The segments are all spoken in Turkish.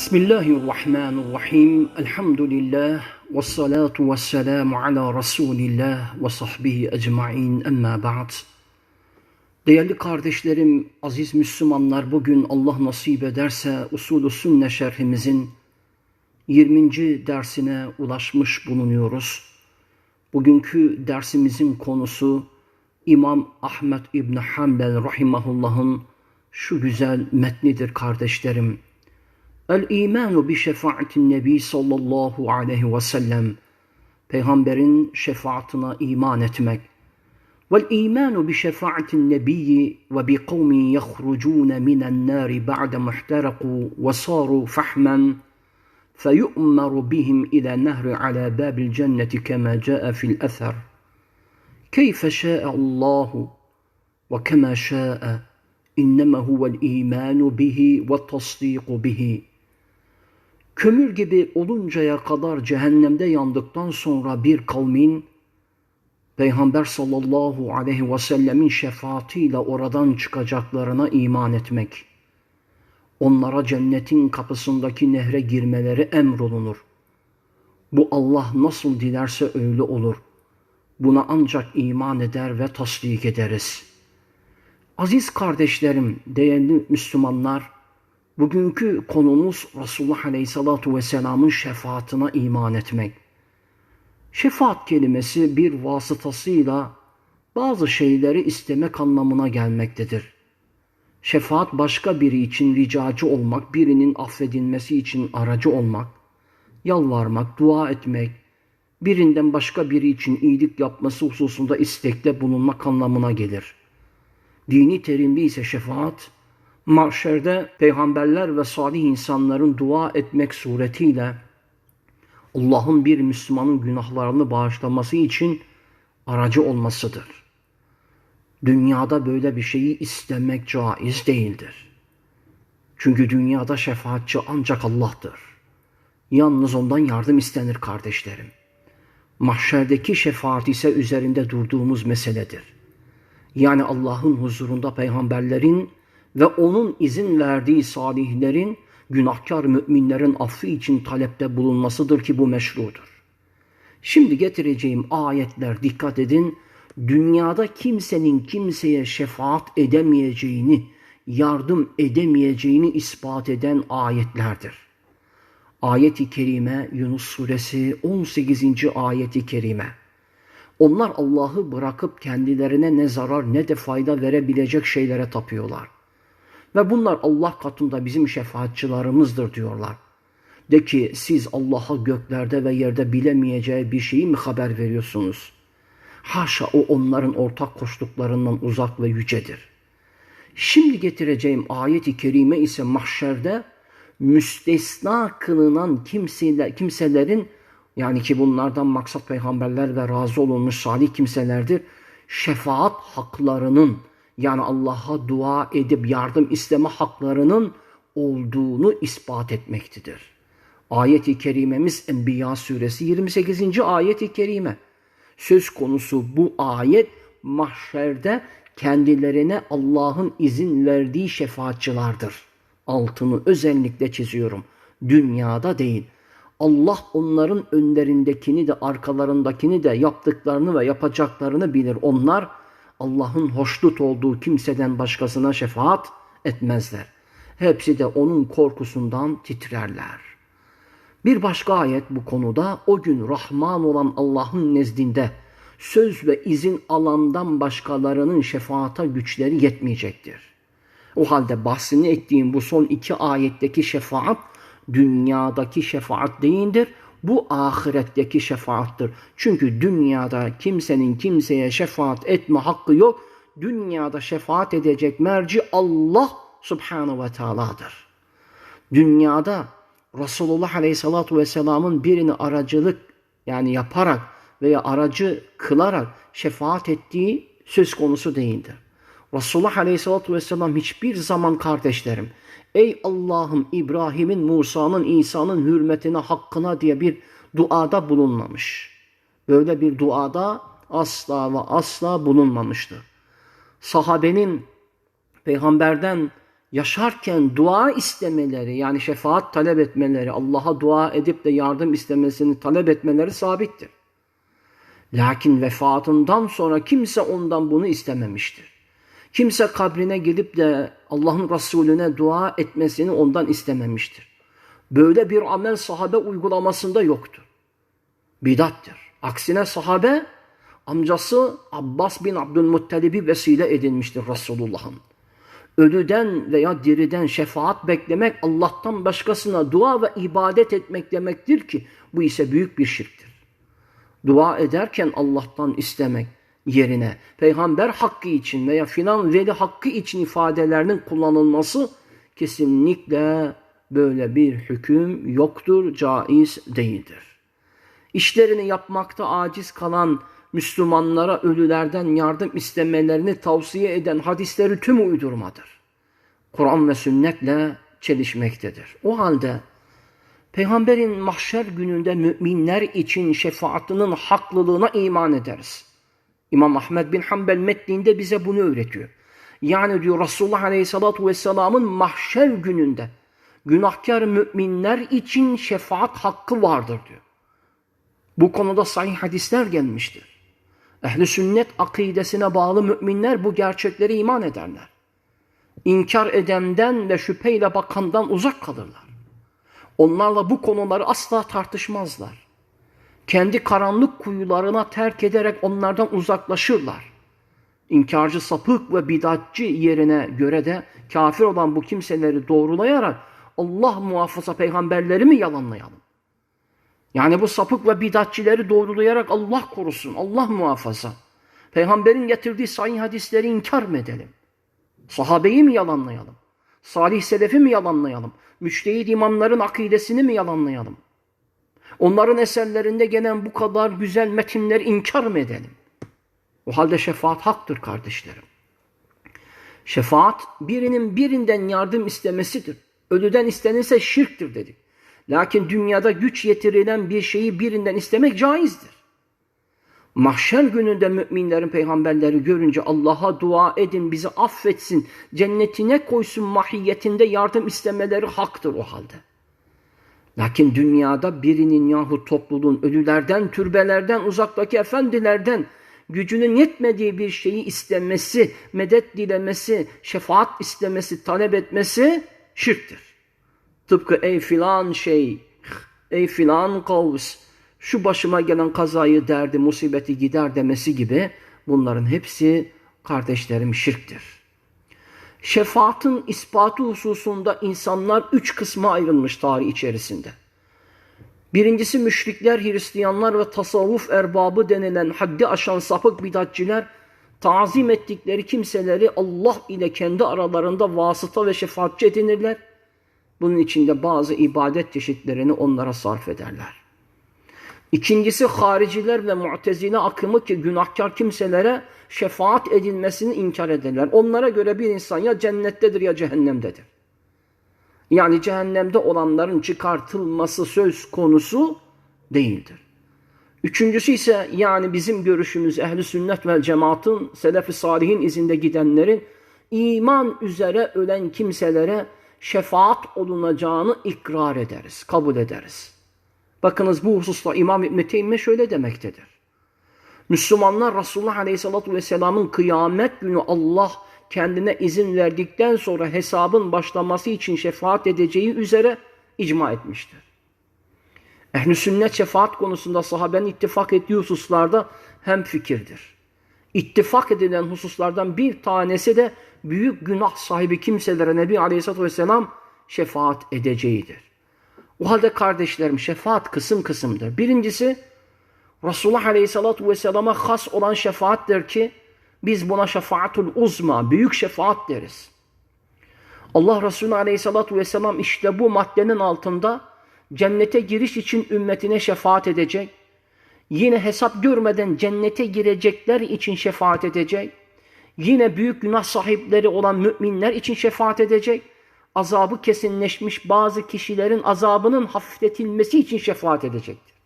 Bismillahirrahmanirrahim. Elhamdülillah. Ve salatu ve selamu ala Resulillah ve sahbihi ecma'in emma ba'd. Değerli kardeşlerim, aziz Müslümanlar bugün Allah nasip ederse usulü sünne şerhimizin 20. dersine ulaşmış bulunuyoruz. Bugünkü dersimizin konusu İmam Ahmet İbn Hanbel rahimahullah'ın şu güzel metnidir kardeşlerim. El imanu bi nebi sallallahu aleyhi ve sellem. Peygamberin şefaatine iman etmek. Nebiyyi ve bi kavmin yahrucun minen nari ba'de muhteraku ve saru fahman فيؤمر بهم إلى نهر على باب الجنة كما جاء في الأثر كيف شاء الله وكما شاء إنما هو الإيمان به والتصديق به Kömür gibi oluncaya kadar cehennemde yandıktan sonra bir kavmin Peygamber sallallahu aleyhi ve sellemin şefaatiyle oradan çıkacaklarına iman etmek. Onlara cennetin kapısındaki nehre girmeleri emrolunur. Bu Allah nasıl dilerse öyle olur. Buna ancak iman eder ve tasdik ederiz. Aziz kardeşlerim, değerli Müslümanlar, Bugünkü konumuz Resulullah Aleyhisselatü Vesselam'ın şefaatine iman etmek. Şefaat kelimesi bir vasıtasıyla bazı şeyleri istemek anlamına gelmektedir. Şefaat başka biri için ricacı olmak, birinin affedilmesi için aracı olmak, yalvarmak, dua etmek, birinden başka biri için iyilik yapması hususunda istekte bulunmak anlamına gelir. Dini terimli ise şefaat, mahşerde peygamberler ve salih insanların dua etmek suretiyle Allah'ın bir Müslümanın günahlarını bağışlaması için aracı olmasıdır. Dünyada böyle bir şeyi istemek caiz değildir. Çünkü dünyada şefaatçi ancak Allah'tır. Yalnız ondan yardım istenir kardeşlerim. Mahşerdeki şefaat ise üzerinde durduğumuz meseledir. Yani Allah'ın huzurunda peygamberlerin ve onun izin verdiği salihlerin günahkar müminlerin affı için talepte bulunmasıdır ki bu meşrudur. Şimdi getireceğim ayetler dikkat edin. Dünyada kimsenin kimseye şefaat edemeyeceğini, yardım edemeyeceğini ispat eden ayetlerdir. Ayet-i Kerime Yunus suresi 18. ayeti kerime. Onlar Allah'ı bırakıp kendilerine ne zarar ne de fayda verebilecek şeylere tapıyorlar. Ve bunlar Allah katında bizim şefaatçılarımızdır diyorlar. De ki siz Allah'a göklerde ve yerde bilemeyeceği bir şeyi mi haber veriyorsunuz? Haşa o onların ortak koştuklarından uzak ve yücedir. Şimdi getireceğim ayeti kerime ise mahşerde müstesna kılınan kimseler, kimselerin yani ki bunlardan maksat peygamberler ve razı olunmuş salih kimselerdir. Şefaat haklarının yani Allah'a dua edip yardım isteme haklarının olduğunu ispat etmektedir. Ayet-i kerimemiz Enbiya suresi 28. ayet-i kerime. Söz konusu bu ayet mahşerde kendilerine Allah'ın izin verdiği şefaatçılardır. Altını özellikle çiziyorum. Dünyada değil. Allah onların önlerindekini de arkalarındakini de yaptıklarını ve yapacaklarını bilir. Onlar Allah'ın hoşnut olduğu kimseden başkasına şefaat etmezler. Hepsi de onun korkusundan titrerler. Bir başka ayet bu konuda o gün Rahman olan Allah'ın nezdinde söz ve izin alandan başkalarının şefaata güçleri yetmeyecektir. O halde bahsini ettiğim bu son iki ayetteki şefaat dünyadaki şefaat değildir. Bu ahiretteki şefaattır. Çünkü dünyada kimsenin kimseye şefaat etme hakkı yok. Dünyada şefaat edecek merci Allah subhanahu ve teala'dır. Dünyada Resulullah aleyhissalatu vesselamın birini aracılık yani yaparak veya aracı kılarak şefaat ettiği söz konusu değildir. Resulullah aleyhissalatu vesselam hiçbir zaman kardeşlerim Ey Allah'ım İbrahim'in, Musa'nın, İsa'nın hürmetine, hakkına diye bir duada bulunmamış. Böyle bir duada asla ve asla bulunmamıştır. Sahabenin peygamberden yaşarken dua istemeleri yani şefaat talep etmeleri, Allah'a dua edip de yardım istemesini talep etmeleri sabittir. Lakin vefatından sonra kimse ondan bunu istememiştir. Kimse kabrine gelip de Allah'ın Resulüne dua etmesini ondan istememiştir. Böyle bir amel sahabe uygulamasında yoktur. Bidattır. Aksine sahabe amcası Abbas bin Abdülmuttalib'i vesile edinmiştir Resulullah'ın. Ölüden veya diriden şefaat beklemek Allah'tan başkasına dua ve ibadet etmek demektir ki bu ise büyük bir şirktir. Dua ederken Allah'tan istemek yerine peygamber hakkı için veya filan veli hakkı için ifadelerinin kullanılması kesinlikle böyle bir hüküm yoktur, caiz değildir. İşlerini yapmakta aciz kalan Müslümanlara ölülerden yardım istemelerini tavsiye eden hadisleri tüm uydurmadır. Kur'an ve sünnetle çelişmektedir. O halde Peygamberin mahşer gününde müminler için şefaatinin haklılığına iman ederiz. İmam Ahmed bin Hanbel metninde bize bunu öğretiyor. Yani diyor Resulullah Aleyhisselatü Vesselam'ın mahşer gününde günahkar müminler için şefaat hakkı vardır diyor. Bu konuda sahih hadisler gelmiştir. Ehli sünnet akidesine bağlı müminler bu gerçekleri iman ederler. İnkar edenden ve şüpheyle bakandan uzak kalırlar. Onlarla bu konuları asla tartışmazlar. Kendi karanlık kuyularına terk ederek onlardan uzaklaşırlar. İnkarcı sapık ve bidatçı yerine göre de kafir olan bu kimseleri doğrulayarak Allah muhafaza peygamberleri mi yalanlayalım? Yani bu sapık ve bidatçileri doğrulayarak Allah korusun, Allah muhafaza. Peygamberin getirdiği sahih hadisleri inkar mı edelim? Sahabeyi mi yalanlayalım? Salih selefi mi yalanlayalım? Müçtehid imamların akidesini mi yalanlayalım? Onların eserlerinde gelen bu kadar güzel metinleri inkar mı edelim? O halde şefaat haktır kardeşlerim. Şefaat birinin birinden yardım istemesidir. Ölüden istenirse şirktir dedik. Lakin dünyada güç yetirilen bir şeyi birinden istemek caizdir. Mahşer gününde müminlerin peygamberleri görünce Allah'a dua edin bizi affetsin, cennetine koysun mahiyetinde yardım istemeleri haktır o halde. Lakin dünyada birinin yahu topluluğun ölülerden, türbelerden, uzaktaki efendilerden gücünün yetmediği bir şeyi istemesi, medet dilemesi, şefaat istemesi, talep etmesi şirktir. Tıpkı ey filan şey, ey filan kavs, şu başıma gelen kazayı derdi, musibeti gider demesi gibi bunların hepsi kardeşlerim şirktir. Şefaatin ispatı hususunda insanlar üç kısma ayrılmış tarih içerisinde. Birincisi müşrikler, Hristiyanlar ve tasavvuf erbabı denilen haddi aşan sapık bidatçiler tazim ettikleri kimseleri Allah ile kendi aralarında vasıta ve şefaatçi edinirler. Bunun içinde bazı ibadet çeşitlerini onlara sarf ederler. İkincisi hariciler ve mu'tezile akımı ki günahkar kimselere şefaat edilmesini inkar ederler. Onlara göre bir insan ya cennettedir ya cehennemdedir. Yani cehennemde olanların çıkartılması söz konusu değildir. Üçüncüsü ise yani bizim görüşümüz ehli sünnet ve cemaatın selef-i salihin izinde gidenlerin iman üzere ölen kimselere şefaat olunacağını ikrar ederiz, kabul ederiz. Bakınız bu hususta İmam İbn Teymiye şöyle demektedir. Müslümanlar Resulullah Aleyhisselatü Vesselam'ın kıyamet günü Allah kendine izin verdikten sonra hesabın başlaması için şefaat edeceği üzere icma etmiştir. Ehl-i sünnet şefaat konusunda sahabenin ittifak ettiği hususlarda hem fikirdir. İttifak edilen hususlardan bir tanesi de büyük günah sahibi kimselere Nebi Aleyhisselatü Vesselam şefaat edeceğidir. O halde kardeşlerim şefaat kısım kısımdır. Birincisi Resulullah Aleyhisselatü Vesselam'a has olan şefaattir ki biz buna şefaatul uzma, büyük şefaat deriz. Allah Resulü Aleyhisselatü Vesselam işte bu maddenin altında cennete giriş için ümmetine şefaat edecek. Yine hesap görmeden cennete girecekler için şefaat edecek. Yine büyük günah sahipleri olan müminler için şefaat edecek. Azabı kesinleşmiş bazı kişilerin azabının hafifletilmesi için şefaat edecektir.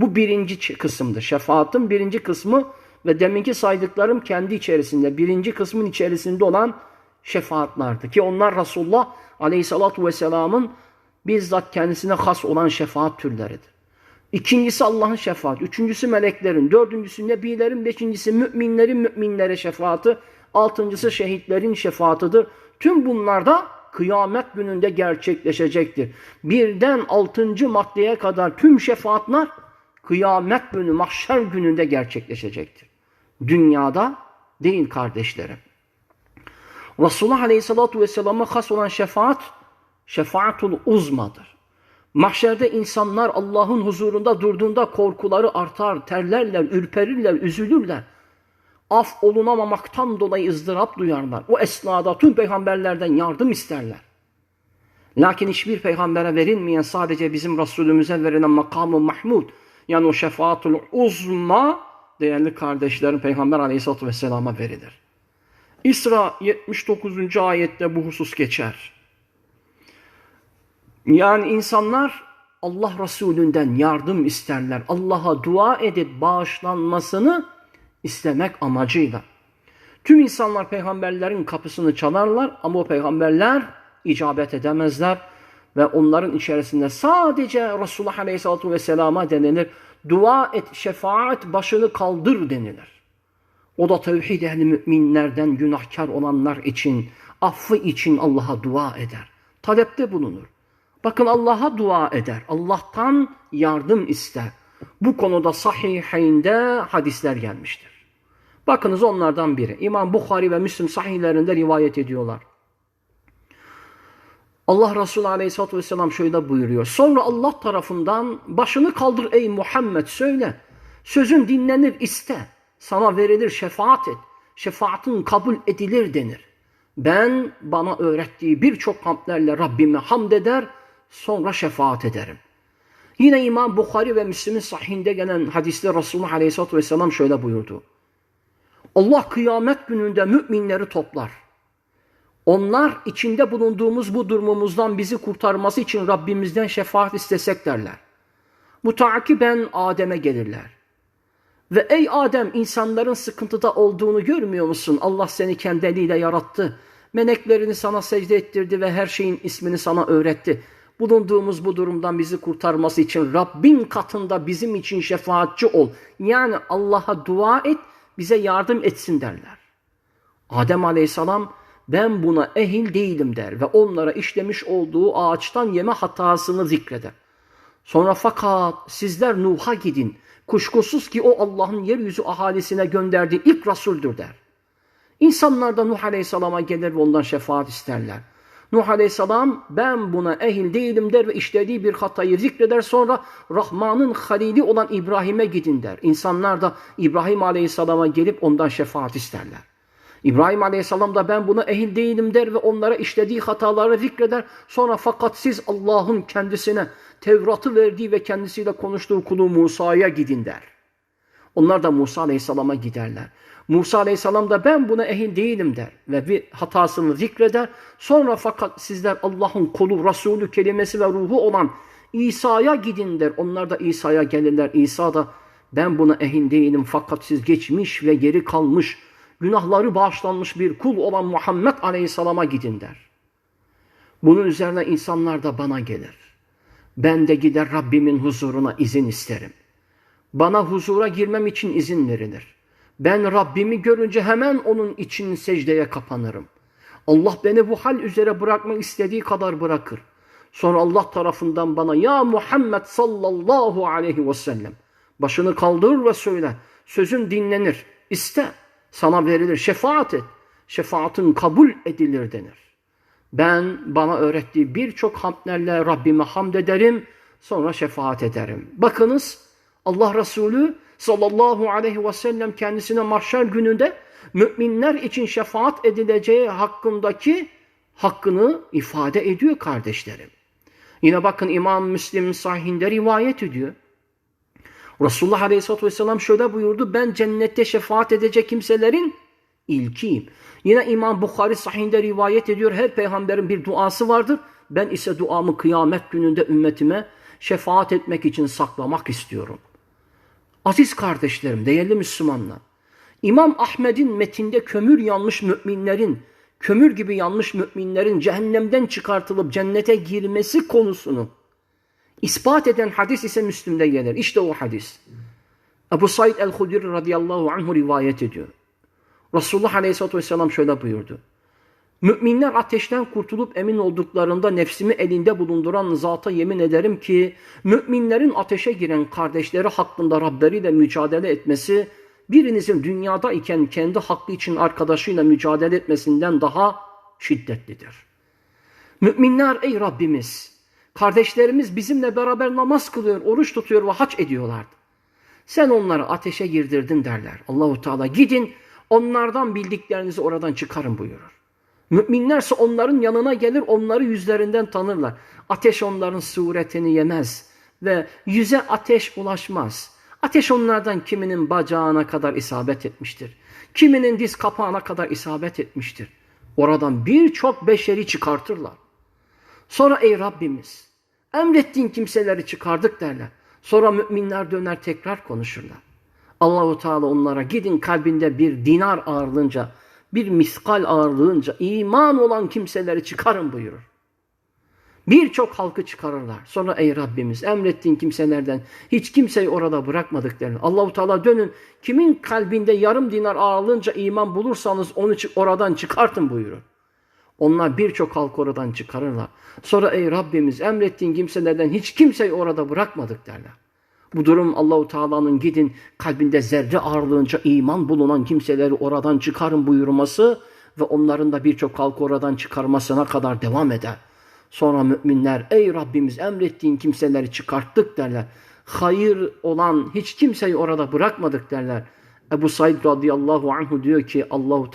Bu birinci kısımdır. Şefaatin birinci kısmı ve deminki saydıklarım kendi içerisinde, birinci kısmın içerisinde olan şefaatlardı ki onlar Resulullah Aleyhissalatu vesselamın bizzat kendisine has olan şefaat türleridir. İkincisi Allah'ın şefaati, üçüncüsü meleklerin, dördüncüsü nebilerin, beşincisi müminlerin müminlere şefaati, altıncısı şehitlerin şefaatidir. Tüm bunlar da kıyamet gününde gerçekleşecektir. Birden altıncı maddeye kadar tüm şefaatler kıyamet günü, mahşer gününde gerçekleşecektir. Dünyada değil kardeşlerim. Resulullah Aleyhisselatü Vesselam'a has olan şefaat, şefaatul uzmadır. Mahşerde insanlar Allah'ın huzurunda durduğunda korkuları artar, terlerler, ürperirler, üzülürler. Af olunamamaktan dolayı ızdırap duyarlar. O esnada tüm peygamberlerden yardım isterler. Lakin hiçbir peygambere verilmeyen sadece bizim Resulümüze verilen makamı mahmud yani o şefaatul uzma değerli kardeşlerin Peygamber aleyhissalatü vesselama verilir. İsra 79. ayette bu husus geçer. Yani insanlar Allah Resulünden yardım isterler. Allah'a dua edip bağışlanmasını istemek amacıyla. Tüm insanlar peygamberlerin kapısını çalarlar ama o peygamberler icabet edemezler ve onların içerisinde sadece Resulullah Aleyhisselatü Vesselam'a denilir. Dua et, şefaat başını kaldır denilir. O da tevhid ehli müminlerden günahkar olanlar için, affı için Allah'a dua eder. Talepte bulunur. Bakın Allah'a dua eder. Allah'tan yardım ister. Bu konuda sahihinde hadisler gelmiştir. Bakınız onlardan biri. İmam Bukhari ve Müslim sahihlerinde rivayet ediyorlar. Allah Resulü Aleyhisselatü Vesselam şöyle buyuruyor. Sonra Allah tarafından başını kaldır ey Muhammed söyle. Sözün dinlenir iste. Sana verilir şefaat et. Şefaatin kabul edilir denir. Ben bana öğrettiği birçok hamdlerle Rabbime hamd eder sonra şefaat ederim. Yine İmam Bukhari ve Müslim'in sahihinde gelen hadiste Resulullah Aleyhisselatü Vesselam şöyle buyurdu. Allah kıyamet gününde müminleri toplar. Onlar içinde bulunduğumuz bu durumumuzdan bizi kurtarması için Rabbimizden şefaat istesek derler. Mutakiben Adem'e gelirler. Ve ey Adem insanların sıkıntıda olduğunu görmüyor musun? Allah seni kendi eliyle yarattı. Meleklerini sana secde ettirdi ve her şeyin ismini sana öğretti. Bulunduğumuz bu durumdan bizi kurtarması için Rabbin katında bizim için şefaatçi ol. Yani Allah'a dua et, bize yardım etsin derler. Adem aleyhisselam ben buna ehil değilim der ve onlara işlemiş olduğu ağaçtan yeme hatasını zikreder. Sonra fakat sizler Nuh'a gidin. Kuşkusuz ki o Allah'ın yeryüzü ahalisine gönderdiği ilk Resul'dür der. İnsanlar da Nuh Aleyhisselam'a gelir ve ondan şefaat isterler. Nuh Aleyhisselam ben buna ehil değilim der ve işlediği bir hatayı zikreder sonra Rahman'ın halili olan İbrahim'e gidin der. İnsanlar da İbrahim Aleyhisselam'a gelip ondan şefaat isterler. İbrahim Aleyhisselam da ben buna ehil değilim der ve onlara işlediği hataları zikreder. Sonra fakat siz Allah'ın kendisine Tevrat'ı verdiği ve kendisiyle konuştuğu kulu Musa'ya gidin der. Onlar da Musa Aleyhisselam'a giderler. Musa Aleyhisselam da ben buna ehil değilim der ve bir hatasını zikreder. Sonra fakat sizler Allah'ın kulu, Resulü, kelimesi ve ruhu olan İsa'ya gidin der. Onlar da İsa'ya gelirler. İsa da ben buna ehil değilim fakat siz geçmiş ve geri kalmış, günahları bağışlanmış bir kul olan Muhammed Aleyhisselam'a gidin der. Bunun üzerine insanlar da bana gelir. Ben de gider Rabbimin huzuruna izin isterim. Bana huzura girmem için izin verilir. Ben Rabbimi görünce hemen onun için secdeye kapanırım. Allah beni bu hal üzere bırakmak istediği kadar bırakır. Sonra Allah tarafından bana ya Muhammed sallallahu aleyhi ve sellem başını kaldır ve söyle. Sözün dinlenir. İste. Sana verilir. Şefaat et. Şefaatin kabul edilir denir. Ben bana öğrettiği birçok hamdlerle Rabbime hamd ederim. Sonra şefaat ederim. Bakınız Allah Resulü sallallahu aleyhi ve sellem kendisine mahşer gününde müminler için şefaat edileceği hakkındaki hakkını ifade ediyor kardeşlerim. Yine bakın İmam Müslim sahihinde rivayet ediyor. Resulullah Aleyhisselatü Vesselam şöyle buyurdu. Ben cennette şefaat edecek kimselerin ilkiyim. Yine İmam Bukhari sahihinde rivayet ediyor. Her peygamberin bir duası vardır. Ben ise duamı kıyamet gününde ümmetime şefaat etmek için saklamak istiyorum. Aziz kardeşlerim, değerli Müslümanlar. İmam Ahmed'in metinde kömür yanmış müminlerin kömür gibi yanmış müminlerin cehennemden çıkartılıp cennete girmesi konusunu ispat eden hadis ise Müslüm'de gelir. İşte o hadis. Ebu Said el-Hudri radıyallahu anhu rivayet ediyor. Resulullah aleyhissalatü vesselam şöyle buyurdu. Müminler ateşten kurtulup emin olduklarında nefsimi elinde bulunduran zata yemin ederim ki müminlerin ateşe giren kardeşleri hakkında Rableriyle mücadele etmesi birinizin dünyada iken kendi hakkı için arkadaşıyla mücadele etmesinden daha şiddetlidir. Müminler ey Rabbimiz kardeşlerimiz bizimle beraber namaz kılıyor, oruç tutuyor ve haç ediyorlardı. Sen onları ateşe girdirdin derler. Allahu Teala gidin onlardan bildiklerinizi oradan çıkarın buyurur. Müminlerse onların yanına gelir, onları yüzlerinden tanırlar. Ateş onların suretini yemez ve yüze ateş ulaşmaz. Ateş onlardan kiminin bacağına kadar isabet etmiştir. Kiminin diz kapağına kadar isabet etmiştir. Oradan birçok beşeri çıkartırlar. Sonra ey Rabbimiz emrettiğin kimseleri çıkardık derler. Sonra müminler döner tekrar konuşurlar. Allahu Teala onlara gidin kalbinde bir dinar ağırlığınca bir miskal ağırlığınca iman olan kimseleri çıkarın buyurur. Birçok halkı çıkarırlar. Sonra ey Rabbimiz emrettiğin kimselerden hiç kimseyi orada bırakmadık derler. Allahu Teala dönün kimin kalbinde yarım dinar ağırlığınca iman bulursanız onu oradan çıkartın buyurur. Onlar birçok halk oradan çıkarırlar. Sonra ey Rabbimiz emrettiğin kimselerden hiç kimseyi orada bırakmadık derler. Bu durum Allahu Teala'nın gidin kalbinde zerre ağırlığınca iman bulunan kimseleri oradan çıkarın buyurması ve onların da birçok halkı oradan çıkarmasına kadar devam eder. Sonra müminler ey Rabbimiz emrettiğin kimseleri çıkarttık derler. Hayır olan hiç kimseyi orada bırakmadık derler. Ebu Said radıyallahu anhu diyor ki Allahu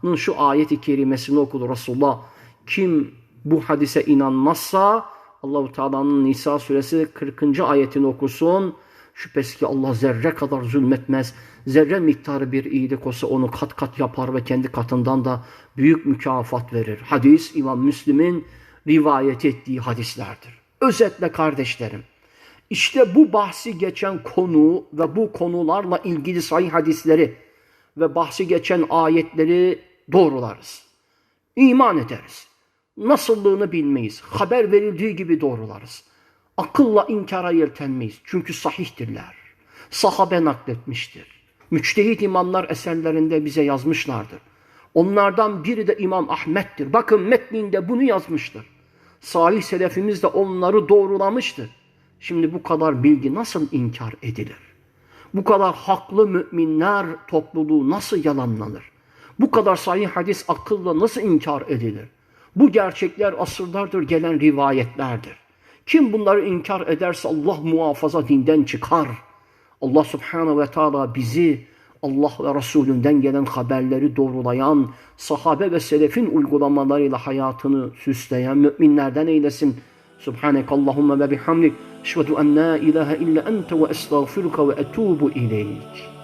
Teala'nın şu ayeti kerimesini okudu Resulullah. Kim bu hadise inanmazsa Allahu Teala'nın Nisa suresi 40. ayetini okusun. Şüphesiz ki Allah zerre kadar zulmetmez. Zerre miktarı bir iyilik olsa onu kat kat yapar ve kendi katından da büyük mükafat verir. Hadis İmam Müslim'in rivayet ettiği hadislerdir. Özetle kardeşlerim. İşte bu bahsi geçen konu ve bu konularla ilgili sahih hadisleri ve bahsi geçen ayetleri doğrularız. İman ederiz. Nasıllığını bilmeyiz. Haber verildiği gibi doğrularız. Akılla inkara yeltenmeyiz. Çünkü sahihtirler. Sahabe nakletmiştir. Müçtehit imamlar eserlerinde bize yazmışlardır. Onlardan biri de İmam Ahmet'tir. Bakın metninde bunu yazmıştır. Salih selefimiz de onları doğrulamıştır. Şimdi bu kadar bilgi nasıl inkar edilir? Bu kadar haklı müminler topluluğu nasıl yalanlanır? Bu kadar sahih hadis akılla nasıl inkar edilir? Bu gerçekler asırlardır gelen rivayetlerdir. Kim bunları inkar ederse Allah muhafaza dinden çıkar. Allah subhanahu ve teala bizi Allah ve Resulünden gelen haberleri doğrulayan, sahabe ve selefin uygulamalarıyla hayatını süsleyen müminlerden eylesin. Subhaneke Allahümme ve bihamdik. Eşvedü en la ilahe illa ente ve estağfiruka ve etubu ileyk.